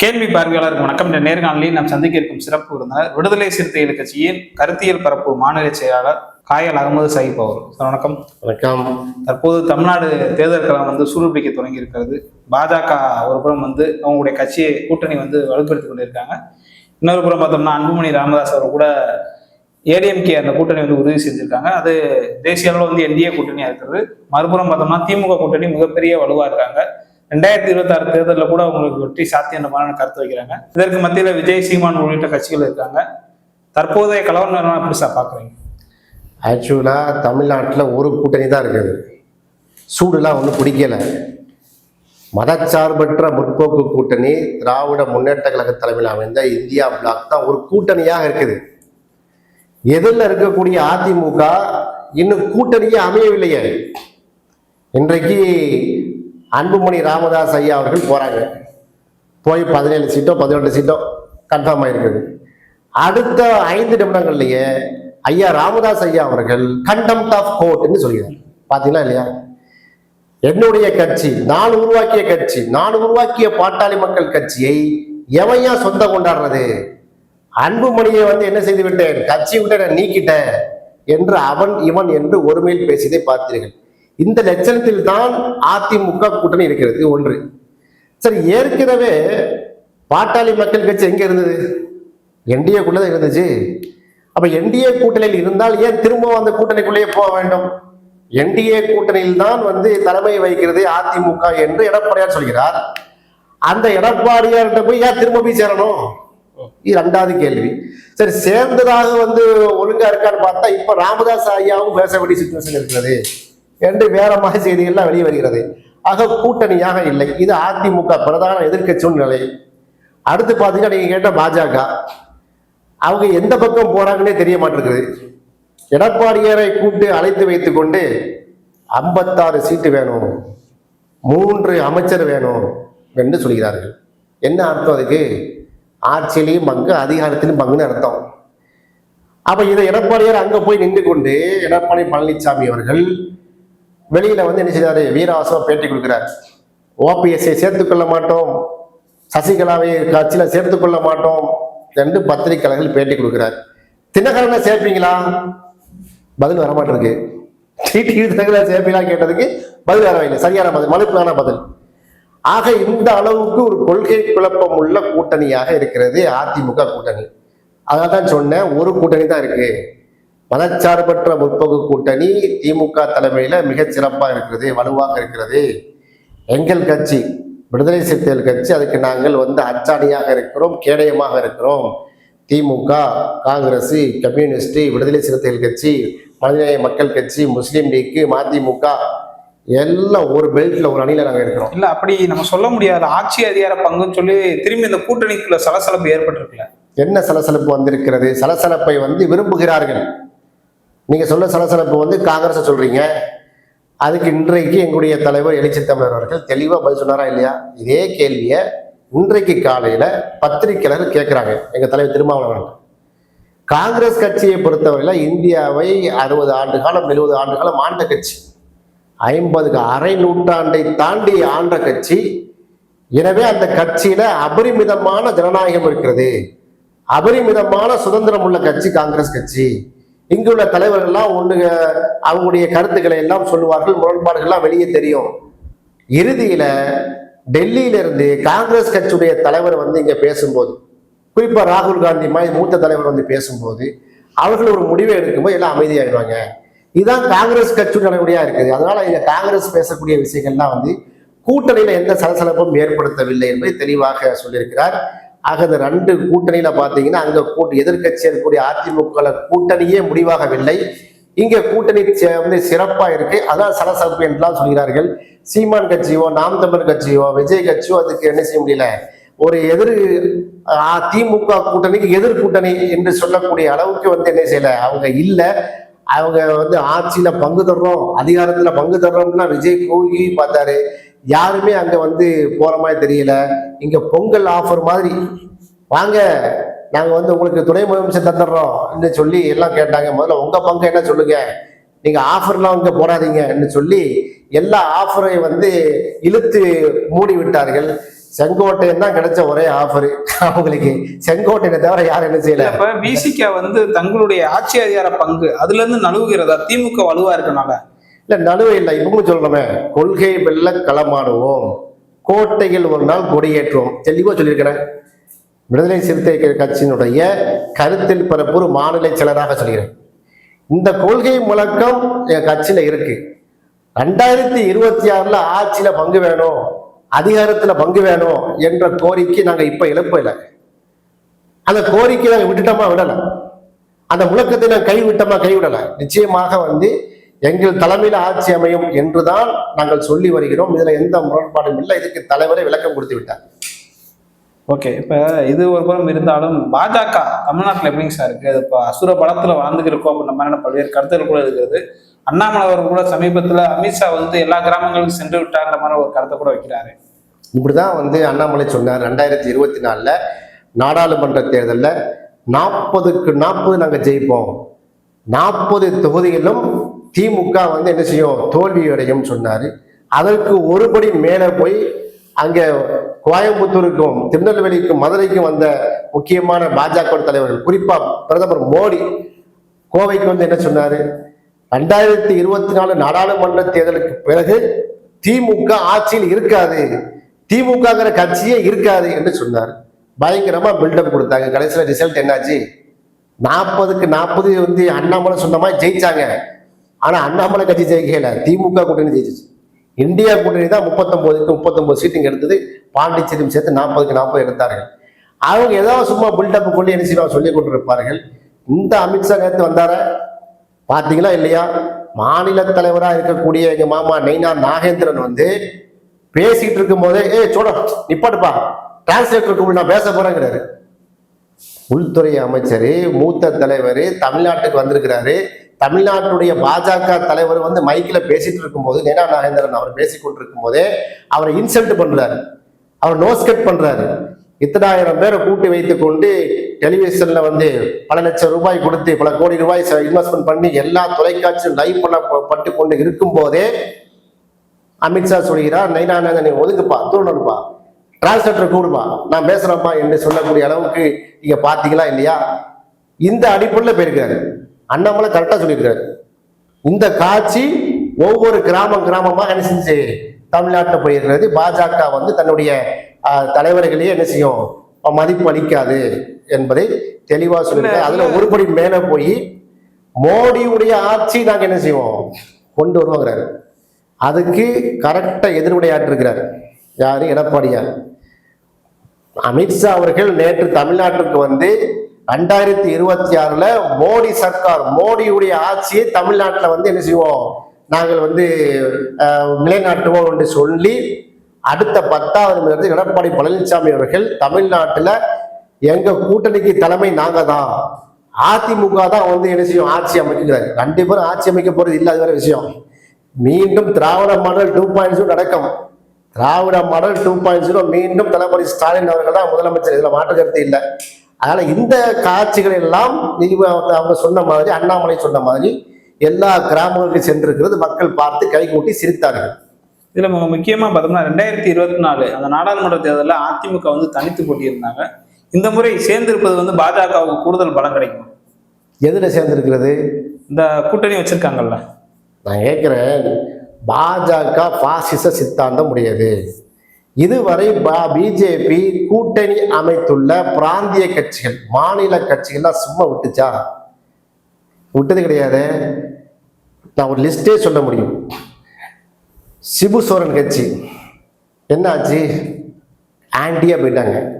கேள்வி பார்வையாளருக்கு வணக்கம். இந்த நேர்காணலில் நாம் சந்திக்க இருக்கும் சிறப்பு விருந்தினர் விடுதலை சிறுத்தைகள் கட்சியின் கருத்தியல் பரப்பு மாநில செயலாளர் காயல் அகமது சயிப் அவர் சார் வணக்கம். வணக்கம். தற்போது தமிழ்நாடு தேர்தல் களம் வந்து சூடுபிடிக்க தொடங்கி இருக்கிறது பாஜக ஒரு புறம் வந்து அவங்களுடைய கட்சியை கூட்டணி வந்து வலுப்படுத்தி கொண்டிருக்காங்க. இன்னொரு புறம் பார்த்தோம்னா அன்புமணி ராமதாஸ் அவர் கூட ஏடிஎம்கே அந்த கூட்டணி வந்து உறுதி செஞ்சிருக்காங்க. அது தேசிய அளவில் வந்து என்டிஏ கூட்டணியா இருக்கிறது. மறுபுறம் பார்த்தோம்னா திமுக கூட்டணி மிகப்பெரிய வலுவா இருக்காங்க. ரெண்டாயிரத்தி இருபத்தி ஆறு தேர்தலில் கூட அவங்களுக்கு வெற்றி சாத்தியமான கருத்து வைக்கிறாங்க. இதற்கு மத்தியில் விஜய் சீமான் உள்ளிட்ட கட்சிகள் இருக்காங்க. தற்போதைய கலவர நிறுவனம் எப்படி சார் பார்க்குறீங்க? ஆக்சுவலாக தமிழ்நாட்டில் ஒரு கூட்டணி தான் இருக்குது. சூடுலாம் ஒன்றும் பிடிக்கலை. மதச்சார்பற்ற முற்போக்கு கூட்டணி திராவிட முன்னேற்ற கழக தலைமையில் அமைந்த இந்தியா பிளாக் தான் ஒரு கூட்டணியாக இருக்குது. எதிரில் இருக்கக்கூடிய அதிமுக இன்னும் கூட்டணியே அமையவில்லையே. இன்றைக்கு அன்புமணி ராமதாஸ் ஐயா அவர்கள் போகிறாங்க போய் பதினேழு சீட்டோ பதினெட்டு சீட்டோ கன்ஃபார்ம் ஆயிருக்குது. அடுத்த ஐந்து நிமிடங்கள்லேயே ஐயா ராமதாஸ் ஐயா அவர்கள் கண்டெம்ட் ஆஃப் கோர்ட்னு சொல்கிறார் பார்த்தீங்களா இல்லையா? என்னுடைய கட்சி நான் உருவாக்கிய கட்சி நான் உருவாக்கிய பாட்டாளி மக்கள் கட்சியை எவையா சொந்தம் கொண்டாடுறது? அன்புமணியை வந்து என்ன செய்து விட்டேன்? கட்சி விட்டு நான் நீக்கிட்டேன். என்று அவன் இவன் என்று ஒருமையில் பேசியதை பார்த்தீர்கள். இந்த லட்சணத்தில் தான் அதிமுக கூட்டணி இருக்கிறது ஒன்று. சரி ஏற்கனவே பாட்டாளி மக்கள் கட்சி எங்க இருந்தது? என்டிஏக்குள்ளதான் இருந்துச்சு. அப்ப என்டிஏ கூட்டணியில் இருந்தால் ஏன் திரும்ப அந்த கூட்டணிக்குள்ளேயே போக வேண்டும்? என்டிஏ கூட்டணியில் தான் வந்து தலைமை வகிக்கிறது அதிமுக என்று எடப்பாடியார் சொல்கிறார். அந்த எடப்பாடியார்கிட்ட போய் ஏன் திரும்ப போய் சேரணும்? இது ரெண்டாவது கேள்வி. சரி சேர்ந்ததாக வந்து ஒழுங்கா இருக்கான்னு பார்த்தா இப்ப ராமதாஸ் ஐயாவும் பேச வேண்டிய சுச்சுவேஷன் இருக்கிறது. என்று வேற மாதிரி செய்திகள்லாம் வெளியே வருகிறது. ஆக கூட்டணியாக இல்லை. இது அதிமுக பிரதான எதிர்க்கட்சி நிலை அடுத்து பார்த்தீங்கன்னா நீங்க கேட்ட பாஜக. அவங்க எந்த பக்கம் போறாங்கன்னே தெரிய மாட்டேங்குது. எடப்பாடியாரை கூப்பிட்டு அழைத்து வைத்து கொண்டு ஐம்பத்தாறு சீட்டு வேணும். மூன்று அமைச்சர் வேணும் என்று சொல்கிறார்கள். என்ன அர்த்தம் அதுக்கு? ஆட்சியிலையும் பங்கு அதிகாரத்திலும் பங்குன்னு அர்த்தம். அப்ப இதை எடப்பாடியார் அங்க போய் நின்று கொண்டு எடப்பாடி பழனிசாமி அவர்கள் வெளியில வந்து என்ன செய்தாரு? வீராசம் பேட்டி கொடுக்கிறார். ஓபிஎஸ்ஐ சேர்த்துக்கொள்ள மாட்டோம். சசிகலாவை கட்சியில சேர்த்துக்கொள்ள மாட்டோம் என்று பத்திரிகையாளர்கள் பேட்டி கொடுக்கிறார். தினகரனை சேர்ப்பீங்களா? பதில் வரமாட்டிருக்கு. டிடிவி தினகரனை சேர்ப்பீங்களா கேட்டதுக்கு பதில் வரவில்லை. சரியான பதில் மலுப்பான பதில். ஆக இந்த அளவுக்கு ஒரு கொள்கை குழப்பம் உள்ள கூட்டணியாக இருக்கிறது அதிமுக கூட்டணி. அதான் தான் சொன்னேன் ஒரு கூட்டணி தான் இருக்கு. மதச்சார்பற்ற முற்போக்கு கூட்டணி திமுக தலைமையில மிகச் சிறப்பா இருக்கிறது வலுவாக இருக்கிறது. எங்கள் கட்சி விடுதலை சிறுத்தைகள் கட்சி அதுக்கு நாங்கள் வந்து அச்சாணியாக இருக்கிறோம் கேடயமாக இருக்கிறோம். திமுக காங்கிரஸ் கம்யூனிஸ்ட் விடுதலை சிறுத்தைகள் கட்சி மனிதநேய மக்கள் கட்சி முஸ்லீம் லீக்கு மதிமுக எல்லாம் ஒரு பெல்ட்ல ஒரு அணியில நாங்கள் இருக்கிறோம். இல்ல அப்படி நம்ம சொல்ல முடியாது. ஆட்சி அதிகார பங்குன்னு சொல்லி திரும்பி இந்த கூட்டணிக்குள்ள சலசலப்பு ஏற்பட்டிருக்குல்ல. என்ன சலசலப்பு வந்திருக்கிறது? சலசலப்பை வந்து விரும்புகிறார்கள். நீங்க சொன்ன சலசலப்பு வந்து காங்கிரஸ் சொல்றீங்க. அதுக்கு இன்றைக்கு எங்களுடைய தலைவர் எழுச்சி தமிழர் அவர்கள் தெளிவாக பதில் சொன்னாரா இல்லையா? இதே கேள்வியை இன்றைக்கு காலையில பத்திரிகையாளர் கேட்கிறாங்க எங்க தலைவர் திருமாவளவன் காங்கிரஸ் கட்சியை பொறுத்தவரையில இந்தியாவை அறுபது ஆண்டு காலம் எழுபது ஆண்டு காலம் ஆண்ட கட்சி. ஐம்பதுக்கு அரை நூற்றாண்டை தாண்டி ஆண்ட கட்சி. எனவே அந்த கட்சியில அபரிமிதமான ஜனநாயகம் இருக்கிறது. அபரிமிதமான சுதந்திரம் உள்ள கட்சி காங்கிரஸ் கட்சி. இங்குள்ள தலைவர்கள்லாம் ஒண்ணு அவங்களுடைய கருத்துக்களை எல்லாம் சொல்லுவார்கள் முரண்பாடுகள்லாம் வெளியே தெரியும். இறுதியில டெல்லியில இருந்து காங்கிரஸ் கட்சியுடைய தலைவர் வந்து இங்க பேசும்போது குறிப்பா ராகுல் காந்தி மாதிரி மூத்த தலைவர் வந்து பேசும்போது அவர்கள் ஒரு முடிவை எடுக்கும்போது எல்லாம் அமைதியாகிடுவாங்க இதுதான் காங்கிரஸ் கட்சி நடைமுறையா இருக்குது. அதனால இங்க காங்கிரஸ் பேசக்கூடிய விஷயங்கள்லாம் வந்து கூட்டணியில எந்த சலசலப்பும் ஏற்படுத்தவில்லை என்பதை தெளிவாக சொல்லியிருக்கிறார். ஆக இந்த ரெண்டு கூட்டணியில பாத்தீங்கன்னா அங்க கூட்டு எதிர்க்கட்சி இருக்கக்கூடிய அதிமுக கூட்டணியே முடிவாகவில்லை. இங்க கூட்டணி சே- வந்து சிறப்பா இருக்கு. அதான் சலசலப்பு என்றெல்லாம் சொல்கிறார்கள். சீமான் கட்சியோ நாம் தமிழ் கட்சியோ விஜய் கட்சியோ அதுக்கு என்ன செய்ய முடியல? ஒரு எதிர் திமுக கூட்டணிக்கு எதிர் கூட்டணி என்று சொல்லக்கூடிய அளவுக்கு வந்து என்ன செய்யல? அவங்க இல்ல. அவங்க வந்து ஆட்சியில பங்கு தர்றோம் அதிகாரத்துல பங்கு தர்றோம்னா விஜய் கூகி பார்த்தாரு. யாருமே அங்கே வந்து போகிற மாதிரி தெரியல. இங்கே பொங்கல் ஆஃபர் மாதிரி. வாங்க நாங்கள் வந்து உங்களுக்கு துணை முதலமைச்சர் தந்துடுறோம் சொல்லி எல்லாம் கேட்டாங்க. முதல்ல உங்கள் பங்கு என்ன சொல்லுங்கள் நீங்கள் ஆஃபர்லாம் அங்கே போடாதீங்கன்னு சொல்லி எல்லா ஆஃபரை வந்து இழுத்து மூடி விட்டார்கள். செங்கோட்டையன் தான் கிடைச்ச ஒரே ஆஃபர் அவங்களுக்கு செங்கோட்டையை தவிர யாரும் என்ன செய்யல. அப்ப விசிக வந்து தங்களுடைய ஆட்சி அதிகார பங்கு. அதுல இருந்து நழுவுகிறதா? திமுக வலுவா இருக்கனால. இல்லை நடுவே இல்லை இவங்களும் சொல்லணுமே கொள்கை வெல்ல களமாடுவோம். கோட்டையில் ஒரு நாள் கொடியேற்றுவோம். தெளிவாக சொல்லியிருக்கிறேன். விடுதலை சிறுத்தை கட்சியினுடைய கருத்தில் பரப்புரு மாநில செயலராக சொல்கிறேன் இந்த கொள்கை முழக்கம் என் கட்சியில் இருக்கு. ரெண்டாயிரத்தி இருபத்தி ஆறில் ஆட்சியில் பங்கு வேணும் அதிகாரத்தில் பங்கு வேணும் என்ற கோரிக்கை நாங்க இப்ப எழுப்பல. அந்த கோரிக்கை நாங்கள் விட்டுட்டோமா விடலை. அந்த முழக்கத்தை நாங்கள் கைவிட்டோமா கைவிடலை. நிச்சயமாக வந்து எங்கள் தலைமையில் ஆட்சி அமையும் என்றுதான் நாங்கள் சொல்லி வருகிறோம். இதுல எந்த முரண்பாடும் இல்லை. இதுக்கு தலைவரே விளக்கம் கொடுத்து விட்டார். ஓகே இப்ப இது ஒரு புறம் இருந்தாலும் பாஜக தமிழ்நாட்டுல எப்படிங்க சார் இருக்கு? அது இப்போ அசுர பலத்துல வளர்ந்துருக்கோம் அப்படின்ற மாதிரியான பல்வேறு கருத்துக்கள் கூட இருக்கிறது. அண்ணாமலை அவர் கூட சமீபத்துல அமித்ஷா வந்து எல்லா கிராமங்களுக்கும் சென்று விட்டார்ன்ற மாதிரி ஒரு கருத்தை கூட வைக்கிறாரு. இப்படிதான் வந்து அண்ணாமலை சொன்னார் ரெண்டாயிரத்தி இருபத்தி நாலுல நாடாளுமன்ற தேர்தலில் நாற்பதுக்கு நாற்பது நாங்கள் ஜெயிப்போம். நாற்பது தொகுதிகளிலும் திமுக வந்து என்ன செய்யும்? தோல்வி அடையும் சொன்னார். அதற்கு ஒருபடி மேலே போய் அங்கே கோயம்புத்தூருக்கும் திருநெல்வேலிக்கும் மதுரைக்கும் வந்த முக்கியமான பாஜக தலைவர்கள் குறிப்பாக பிரதமர் மோடி கோவைக்கு வந்து என்ன சொன்னார்? ரெண்டாயிரத்தி இருபத்தி நாலு நாடாளுமன்ற தேர்தலுக்கு பிறகு திமுக ஆட்சியில் இருக்காது. திமுகங்கிற கட்சியே இருக்காது என்று சொன்னார். பயங்கரமாக பில்டப் கொடுத்தாங்க. கடைசியில் ரிசல்ட் என்னாச்சு? நாற்பதுக்கு நாற்பது வந்து அண்ணாமலை சொன்ன மாதிரி ஜெயிச்சாங்க. ஆனால் அண்ணாமலை கட்சி ஜெயிக்கல. திமுக கூட்டணி ஜெயிச்சிச்சு. இந்தியா கூட்டணி தான் முப்பத்தொம்போதுக்கு முப்பத்தொம்போது சீட்டிங் எடுத்தது. பாண்டிச்சேரியும் சேர்த்து நாற்பதுக்கு நாற்பது எடுத்தார்கள். அவங்க ஏதோ சும்மா பில்டப் கொண்டு என்ன செய்வாங்க சொல்லி கொண்டிருப்பார்கள். இந்த அமித்ஷா நேற்று வந்தார? பார்த்தீங்களா இல்லையா? மாநில தலைவராக இருக்கக்கூடிய எங்கள் மாமா நெய்னா நாகேந்திரன் வந்து பேசிட்டு இருக்கும் போதே ஏ சோட நிப்பாட்டுப்பா டிரான்ஸ்லேட்டர் நான் பேச போறேங்கிறாரு. உள்துறை அமைச்சர் மூத்த தலைவர் தமிழ்நாட்டுக்கு வந்திருக்கிறாரு. தமிழ்நாட்டுடைய பாஜக தலைவர் வந்து மைக்கில் பேசிட்டு இருக்கும்போது நேரா நாகேந்திரன் அவர் பேசி கொண்டிருக்கும் போதே அவரை இன்சல்ட் பண்றாரு. அவர் நோஸ்கட் பண்றாரு. இத்தனாயிரம் பேரை கூட்டி வைத்து கொண்டு டெலிவிஷன்ல வந்து பல லட்சம் ரூபாய் கொடுத்து பல கோடி ரூபாய் இன்வெஸ்ட்மெண்ட் பண்ணி எல்லா தொலைக்காட்சியும் லைவ் பண்ணப்பட்டு கொண்டு இருக்கும் போதே அமித்ஷா சொல்கிறார் நைனா நாங்க நீ ஒதுங்குப்பா தூண்டணுப்பா டிரான்ஸ்லேட்டர் கூடுப்பா நான் பேசுறேன்ப்பா என்று சொல்லக்கூடிய அளவுக்கு நீங்கள் பார்த்தீங்களா இல்லையா? இந்த அடிப்படையில் போயிருக்காரு. அண்ணாமலை கரெக்டா சொல்லியிருக்காரு. இந்த காட்சி ஒவ்வொரு கிராமம் கிராமமா என்ன செஞ்சு தமிழ்நாட்டில் போயிருக்கிறது? பாஜக வந்து தன்னுடைய தலைவர்களையே என்ன செய்யும்? மதிப்பு அளிக்காது என்பதை தெளிவா சொல்லியிருக்காரு. அதுல ஒருபடி மேல போய் மோடியுடைய ஆட்சி நாங்க என்ன செய்வோம்? கொண்டு வருவோங்கிறாரு. அதுக்கு கரெக்டா எதிர்விடையாற்றிருக்கிறார் யாரு? எடப்பாடியார். அமித்ஷா அவர்கள் நேற்று தமிழ்நாட்டுக்கு வந்து ரெண்டாயிரத்தி இருபத்தி ஆறுல மோடி சர்க்கார் மோடியுடைய ஆட்சியை தமிழ்நாட்டில் வந்து என்ன செய்வோம்? நாங்கள் வந்து நிலைநாட்டுவோம் என்று சொல்லி அடுத்த பத்தாவது இருந்து எடப்பாடி பழனிசாமி அவர்கள் தமிழ்நாட்டில் எங்க கூட்டணிக்கு தலைமை நாங்க தான். அதிமுக தான் வந்து என்ன செய்யும்? ஆட்சி அமைக்கிறார். ரெண்டு பேரும் ஆட்சி அமைக்க போறது இல்லை அது வேற விஷயம். மீண்டும் திராவிட மாடல் டூ பாயிண்ட் ஜீரோ நடக்கும். திராவிட மாடல் டூ பாயிண்ட் ஜீரோ மீண்டும் தளபதி ஸ்டாலின் அவர்கள் தான் முதலமைச்சர். இதில் மாற்று கருத்து இல்லை. அதனால இந்த காட்சிகள் எல்லாம் அவங்க சொன்ன மாதிரி அண்ணாமலை சொன்ன மாதிரி எல்லா கிராமங்களுக்கு சென்றிருக்கிறது மக்கள் பார்த்து கைகூட்டி சிரித்தார்கள். இதுல மு- முக்கியமா பார்த்தோம்னா ரெண்டாயிரத்தி இருபத்தி நாலு அந்த நாடாளுமன்ற தேர்தலில் அதிமுக வந்து தனித்து போட்டியிருந்தாங்க. இந்த முறை சேர்ந்திருப்பது வந்து பாஜகவுக்கு கூடுதல் பலம் கிடைக்கும். எதுல சேர்ந்திருக்கிறது? இந்த கூட்டணி வச்சிருக்காங்கல்ல. நான் கேட்கிறேன் பாஜக பாசிச சித்தாந்தம் உடையது. இதுவரை பா பிஜேபி கூட்டணி அமைத்துள்ள பிராந்திய கட்சிகள் மாநில கட்சிகள்லாம் சும்மா விட்டுச்சா? விட்டது கிடையாது. நான் ஒரு லிஸ்டே சொல்ல முடியும். சிபு சோரன் கட்சி. என்ன ஆச்சு போயிட்டாங்க.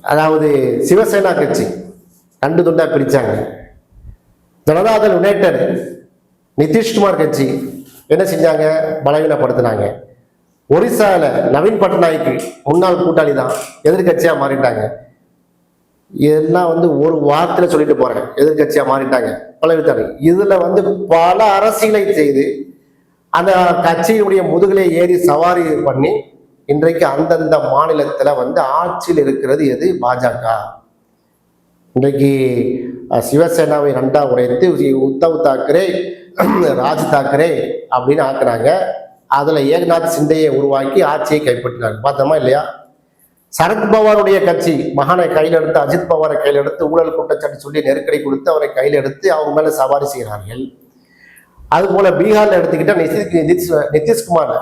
அதாவது சிவசேனா கட்சி. ரெண்டு துண்டா பிரிச்சாங்க. ஜனதாதள் யுனைடெட் நிதிஷ்குமார் கட்சி. என்ன செஞ்சாங்க? பலவீனப்படுத்தினாங்க. ஒரிசால நவீன் பட்நாயக் முன்னாள் கூட்டாளி தான் எதிர்கட்சியா மாறிட்டாங்க. இதெல்லாம் வந்து ஒரு வார்த்தையில சொல்லிட்டு போறேன். எதிர்கட்சியா மாறிட்டாங்க. பலவித்தாங்க இதுல வந்து பல அரசியலை செய்து அந்த கட்சியினுடைய முதுகிலே ஏறி சவாரி பண்ணி இன்றைக்கு அந்தந்த மாநிலத்துல வந்து ஆட்சியில் இருக்கிறது எது? பாஜக. இன்றைக்கு சிவசேனாவை ரெண்டா உடைத்து உத்தவ் தாக்கரே ராஜ் தாக்கரே அப்படின்னு ஆக்குறாங்க. அதில் ஏகநாத் சிந்தையை உருவாக்கி ஆட்சியை கைப்பற்றினாங்க பார்த்தோமா இல்லையா? சரத்பவாருடைய கட்சி மகானை கையில் எடுத்து அஜித் பவாரை கையில் எடுத்து ஊழல் குற்றச்சாட்டு சொல்லி நெருக்கடி கொடுத்து அவரை கையில் எடுத்து அவங்க மேலே சவாரி செய்கிறார்கள். அதுபோல பீகாரில் எடுத்துக்கிட்டால் நிதிஷ் நிதிஷ் நிதிஷ்குமார்.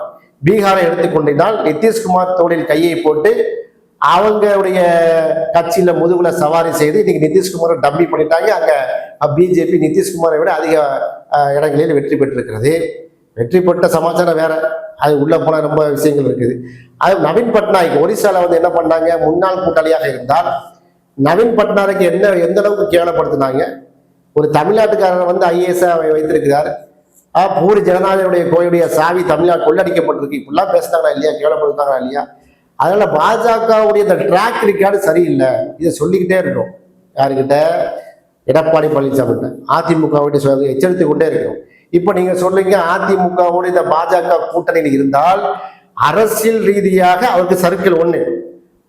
பீகாரை எடுத்துக்கொண்டினால் நிதிஷ்குமார் தோளில் கையை போட்டு அவங்களுடைய கட்சியில் முதுகுல சவாரி செய்து இன்னைக்கு நிதிஷ்குமாரை டம்மி பண்ணிட்டாங்க. அங்கே பிஜேபி நிதிஷ்குமாரை விட அதிக இடங்களில் வெற்றி பெற்றிருக்கிறது. வெற்றி பெற்ற சமாச்சாரம் வேற. அது உள்ள போன ரொம்ப விஷயங்கள் இருக்குது. அது நவீன் பட்நாயக் ஒரிசால வந்து என்ன பண்ணாங்க? முன்னாள் கூட்டாளியாக இருந்தால் நவீன் பட்நாயக் என்ன எந்த அளவுக்கு கேவலப்படுத்தினாங்க? ஒரு தமிழ்நாட்டுக்காரர் வந்து ஐஏஎஸ்ஆ வைத்திருக்கிறார். ஆ, பூரி ஜனநாயகனுடைய கோயிலுடைய சாவி தமிழ்நாடு கொள்ளடிக்கப்பட்டிருக்கு. இப்படிலாம் பேசுனாங்களா இல்லையா? கேவலப்படுத்தாங்களா இல்லையா? அதனால பாஜகவுடைய இந்த ட்ராக் ரெக்கார்டு சரியில்லை. இதை சொல்லிக்கிட்டே இருக்கும். யாருக்கிட்ட? எடப்பாடி பழனிசாமி அதிமுகவுடைய எச்சரித்து கொண்டே இருக்கும். இப்போ நீங்க சொல்றீங்க அதிமுகவோட இந்த பாஜக கூட்டணியில் இருந்தால் அரசியல் ரீதியாக அவருக்கு சர்க்கிள் ஒண்ணு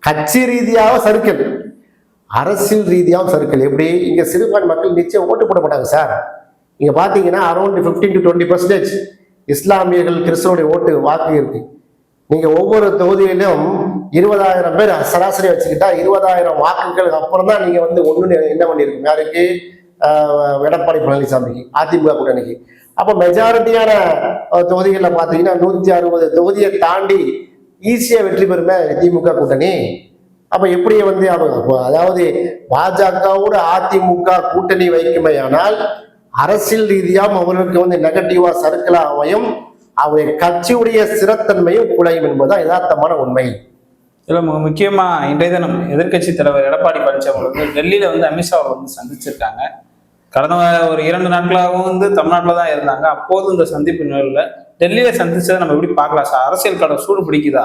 கட்சி ரீதியாக சர்க்கிள் அரசியல் ரீதியாகவும் சர்க்கிள் எப்படி? இங்க சிறுபான்மை மக்கள் நிச்சயம் ஓட்டு போட மாட்டாங்க சார் இங்க பாத்தீங்கன்னா அரௌண்ட் 15 டு டுவெண்ட்டி பர்சன்டேஜ் இஸ்லாமியர்கள் கிறிஸ்தவனுடைய ஓட்டு வாக்கு இருக்கு. நீங்க ஒவ்வொரு தொகுதியிலும் இருபதாயிரம் பேர் சராசரி வச்சுக்கிட்டா இருபதாயிரம் வாக்குகளுக்கு அப்புறம் தான் நீங்க வந்து ஒண்ணு என்ன பண்ணிருக்கீங்க? யாருக்கு? எடப்பாடி பழனிசாமிக்கு அதிமுக கூட்டணிக்கு. அப்போ மெஜாரிட்டியான தொகுதிகளில் பார்த்தீங்கன்னா நூற்றி அறுபது தொகுதியை தாண்டி ஈஸியாக வெற்றி பெறுமே திமுக கூட்டணி. அப்போ எப்படி வந்து அவங்க அதாவது பாஜகவோட அதிமுக கூட்டணி வைக்குமையானால் அரசியல் ரீதியாக அவர்களுக்கு வந்து நெகட்டிவாக சர்க்கிளா அமையும். அவருடைய கட்சியுடைய சிறத்தன்மையும் குலையும் என்பதுதான் யதார்த்தமான உண்மை. இதில் முக்கியமாக இன்றைய தினம் எதிர்க்கட்சி தலைவர் எடப்பாடி பழனிசாமி வந்து டெல்லியில் வந்து அமித்ஷா வந்து சந்திச்சிருக்காங்க. கடந்த ஒரு இரண்டு நாட்களாகவும் வந்து தமிழ்நாட்டில் தான் இருந்தாங்க. அப்போது இந்த சந்திப்பு நிகழ்வில் டெல்லியில் சந்திச்சதை நம்ம எப்படி பார்க்கலாம்? சார் அரசியல் களம் சூடு பிடிக்குதா?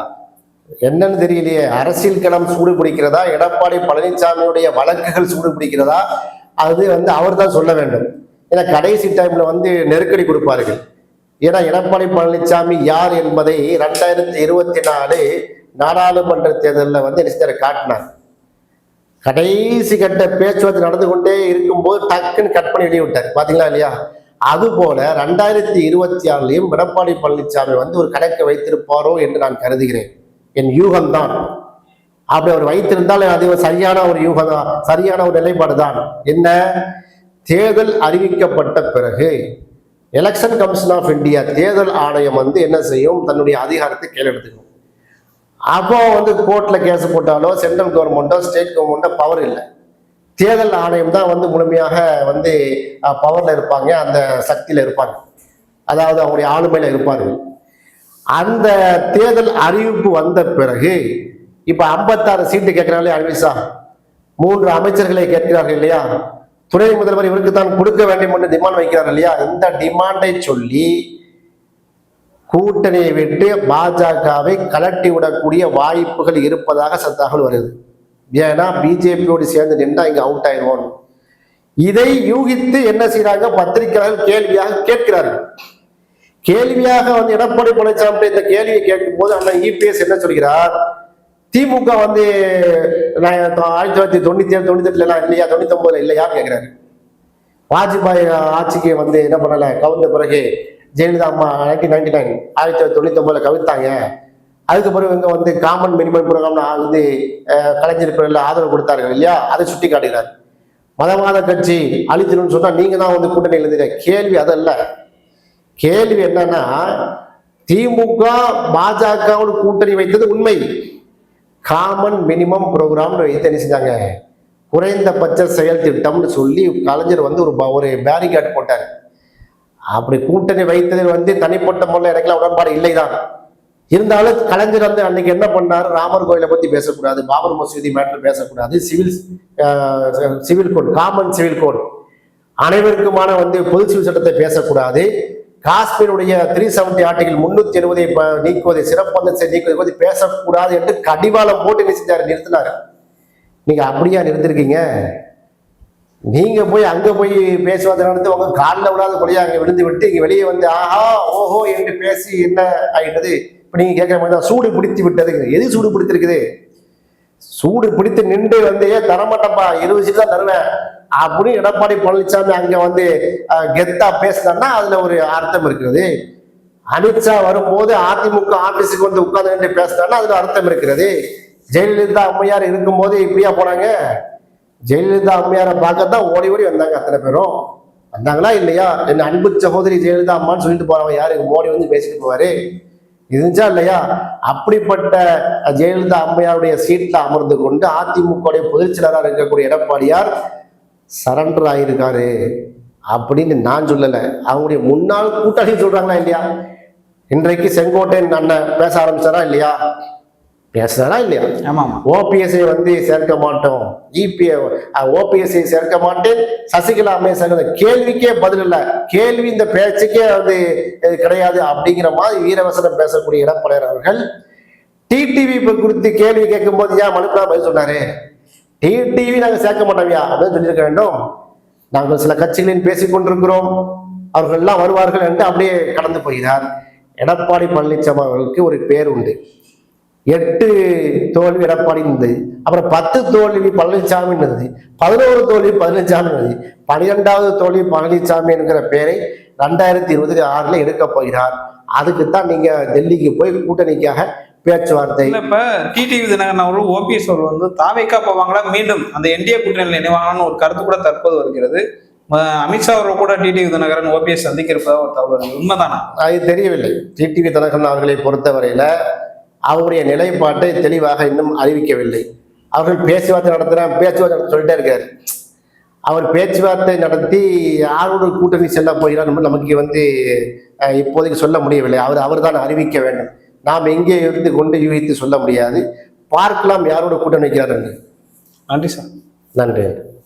என்னன்னு தெரியலையே. அரசியல் களம் சூடு பிடிக்கிறதா? எடப்பாடி பழனிசாமியுடைய வழக்குகள் சூடு பிடிக்கிறதா? அது வந்து அவர் தான் சொல்ல வேண்டும். ஏன்னா கடைசி டைம்ல வந்து நெருக்கடி கொடுப்பார்கள். ஏன்னா எடப்பாடி பழனிசாமி யார் என்பதை ரெண்டாயிரத்தி இருபத்தி நாலு நாடாளுமன்ற தேர்தலில் வந்து நிச்சயம் காட்டினார். கடைசி கட்ட பேச்சுவார்த்தை நடந்து கொண்டே இருக்கும்போது டக்குன்னு கட் பண்ணி வெளியே விட்டார். பாத்தீங்களா இல்லையா? அது போல ரெண்டாயிரத்தி இருபத்தி ஆறுலையும் எடப்பாடி பழனிசாமி வந்து ஒரு கணக்கை வைத்திருப்பாரோ என்று நான் கருதுகிறேன். என் யூகம்தான். அப்படி அவர் வைத்திருந்தால் அது சரியான ஒரு யூகம் தான் சரியான ஒரு நிலைப்பாடு தான் என்ன? தேர்தல் அறிவிக்கப்பட்ட பிறகு எலெக்ஷன் கமிஷன் ஆஃப் இந்தியா தேர்தல் ஆணையம் வந்து என்ன செய்யும்? தன்னுடைய அதிகாரத்தை கையெழுத்துக்கும் அப்போ வந்து கோர்ட்ல கேஸ் போட்டாலோ சென்ட்ரல் கவர்மெண்ட்டோ ஸ்டேட் கவர்மெண்ட்டோ பவர் இல்லை. தேர்தல் ஆணையம் தான் வந்து முழுமையாக வந்து பவர்ல இருப்பாங்க. அந்த சக்தியில இருப்பாங்க. அதாவது அவங்களுடைய ஆளுமையில இருப்பார்கள். அந்த தேர்தல் அறிவிப்பு வந்த பிறகு இப்ப ஐம்பத்தாறு சீட்டு கேட்குறாங்களே அமித்ஷா மூன்று அமைச்சர்களை கேட்கிறார்கள் இல்லையா? துணை முதல்வர் இவருக்கு தான் கொடுக்க வேண்டும் என்று டிமாண்ட் வைக்கிறார் இல்லையா? இந்த டிமாண்டை சொல்லி கூட்டணியை விட்டு பாஜகவை கலட்டி விடக்கூடிய வாய்ப்புகள் இருப்பதாக சில தகவல் வருது. ஏன்னா பிஜேபியோடு சேர்ந்து நின்றா இங்க அவுட் ஆயிடுவோம். இதை யூகித்து என்ன செய்யறாங்க பத்திரிகையாளர்கள் கேள்வியாக கேட்கிறார்கள். கேள்வியாக வந்து எடப்பாடி பழனிசாமி இந்த கேள்வியை கேட்கும் போது அண்ணன் இபிஎஸ் என்ன சொல்கிறார்? திமுக வந்து நான் ஆயிரத்தி தொள்ளாயிரத்தி தொண்ணூத்தி ஏழு தொண்ணூத்தி எட்டுல எல்லாம் இல்லையா? தொண்ணூத்தி ஒன்பதுல இல்லையா கேட்கிறாரு. வாஜ்பாய் ஆட்சிக்கு வந்து என்ன பண்ணல? கவுந்த பிறகு ஜெயலலிதா அம்மா நைன்டீன் நைன்டி நைன் ஆயிரத்தி தொள்ளாயிரத்தி தொண்ணூத்தி ஒன்பதுல கவித்தாங்க அதுக்கு பிறகு இவங்க வந்து காமன் மினிமம் ப்ரோக்ராம் வந்து கலைஞர் பிறகு ஆதரவு கொடுத்தார்கள் இல்லையா? அதை சுட்டி காட்டுகிறார் மதவாத கட்சி அழிச்சிரும்னு சொன்னா நீங்க தான் வந்து கூட்டணி எழுதுங்க கேள்வி அதல்ல கேள்வி என்னன்னா திமுக பாஜகவோடு கூட்டணி வைத்தது உண்மை. காமன் மினிமம் ப்ரோக்ராம்னு வைத்து என்ன செஞ்சாங்க? குறைந்தபட்ச செயல் திட்டம்னு சொல்லி கலைஞர் வந்து ஒரு ஒரு பேரிகார்டு போட்டார். அப்படி கூட்டணி வைத்ததில் வந்து தனிப்பட்ட முறையில் எனக்குலாம் உடன்பாடு இல்லைதான். இருந்தாலும் கலைஞர் வந்து அன்னைக்கு என்ன பண்ணாரு? ராமர் கோயிலை பத்தி பேசக்கூடாது பாபர் மசூதி மேட்டர் பேசக்கூடாது civil civil code common civil code அனைவருக்குமான வந்து பொது சிவில் சட்டத்தை பேசக்கூடாது. காஷ்மீருடைய த்ரீ செவன்டி ஆர்டிகல் முன்னூத்தி எழுபதை நீக்குவதை சிறப்பந்தத்தை நீக்குவதை பத்தி பேசக்கூடாது என்று கடிவாளம் போட்டு என்ன செஞ்சாரு நிறுத்தினாரு. நீங்க அப்படியா நிறுத்திருக்கீங்க? நீங்கள் போய் அங்கே போய் பேசுவதை நடந்து உங்க காலில் விடாத கொலையாக அங்கே விழுந்து விட்டு இங்கே வெளியே வந்து ஆஹா ஓஹோ என்று பேசி என்ன ஆகிட்டது இப்போ நீங்கள் கேட்குற மாதிரி தான் சூடு பிடித்து விட்டது எது சூடு பிடித்திருக்குது? சூடு பிடித்து நின்று வந்து ஏன் தரமாட்டப்பா இருபது சீட் தான் தருவேன். அப்படின்னு எடப்பாடி பழனிசாமி அங்கே வந்து கெத்தாக கெத்தா பேசினான்னா அதில் ஒரு அர்த்தம் இருக்கிறது. அமித்ஷா வரும்போது அதிமுக ஆபீஸுக்கு வந்து உட்கார்ந்து நின்று பேசினான்னா அதில் அர்த்தம் இருக்கிறது. ஜெயலலிதா அம்மையார் இருக்கும்போது இப்படியா போனாங்க? ஜெயலலிதா அம்மையாரை பார்க்கத்தான் ஓடி ஓடி வந்தாங்க அத்தனை பேரும். வந்தாங்களா இல்லையா? என் அன்பு சகோதரி ஜெயலலிதா அம்மான்னு சொல்லிட்டு போறவன் யாரு? மோடி வந்து பேசிட்டு போவாரு. இருந்துச்சா இல்லையா? அப்படிப்பட்ட ஜெயலலிதா அம்மையாருடைய சீட்ல அமர்ந்து கொண்டு அதிமுக பொதுச்செயலாளராக இருக்கக்கூடிய எடப்பாடியார் சரண்டர் ஆயிருக்காரு அப்படின்னு நான் சொல்லலை. அவங்களுடைய முன்னாள் கூட்டாளி சொல்றாங்களா இல்லையா? இன்றைக்கு செங்கோட்டையன் அண்ணன் பேச ஆரம்பிச்சாரா இல்லையா? பேசுறாரா இல்லையா? ஆமா ஆமா ஓபிஎஸ்ஐ வந்து சேர்க்க மாட்டோம். இபி ஓபிஎஸ்ஐ சேர்க்க மாட்டேன். சசிகலா அம்மையை சேர்க்க கேள்விக்கே பதில் இல்லை. கேள்வி இந்த பேச்சுக்கே வந்து கிடையாது அப்படிங்கிற மாதிரி வீரவசனம் பேசக்கூடிய எடப்பாடியார் அவர்கள். டிடிவி குறித்து கேள்வி கேட்கும்போது ஏன் மனுப்பா பதில் சொன்னாரு? டிடிவி நாங்க சேர்க்க மாட்டோம்யா அப்படின்னு சொல்லியிருக்க வேண்டும். நாங்கள் சில கட்சிகளில் பேசிக் கொண்டிருக்கிறோம். அவர்கள் எல்லாம் வருவார்கள் என்று அப்படியே கடந்து போகிறார். எடப்பாடி பழனிசாமி அவர்களுக்கு ஒரு பேர் உண்டு. எட்டு தோல்வி எடப்பாடி இருந்தது. அப்புறம் பத்து தோல்வி பழனிசாமி இருந்தது. பதினோரு தோல்வி பழனிசாமி இருந்தது. பனிரெண்டாவது தோல்வி பழனிசாமி என்கிற பெயரை ரெண்டாயிரத்தி இருபத்தி ஆறுல எடுக்க போகிறார். அதுக்கு தான் நீங்க டெல்லிக்கு போய் கூட்டணிக்காக பேச்சுவார்த்தை இப்ப டிடிவி தினகரன் அவர்கள் ஓபிஎஸ் அவர்கள் வந்து தாவைக்கா போவாங்களா? மீண்டும் அந்த என்டிஏ கூட்டணியில் இணைவாங்களான்னு ஒரு கருத்து கூட தற்போது வருகிறது. அமித்ஷா அவர்கள் கூட டிடிவி தினகரன் ஓபிஎஸ் சந்திக்க ஒரு தகவல். உண்மைதானா? அது தெரியவில்லை. டிடிவி தினகரன் அவர்களை பொறுத்தவரையில அவருடைய நிலைப்பாட்டை தெளிவாக இன்னும் அறிவிக்கவில்லை. அவர்கள் பேச்சுவார்த்தை நடத்துகிறேன் பேச்சுவார்த்தை சொல்லிட்டே இருக்காரு. அவர் பேச்சுவார்த்தை நடத்தி யாரோட கூட்டணி செல்ல போகிறார் நமக்கு வந்து இப்போதைக்கு சொல்ல முடியவில்லை. அவர் அவர் தான் அறிவிக்க வேண்டும். நாம் எங்கே இருந்து கொண்டு யூகித்து சொல்ல முடியாது. பார்க்கலாம் யாரோட கூட்டணி வைக்கிறார் நன்றி சார். நன்றி.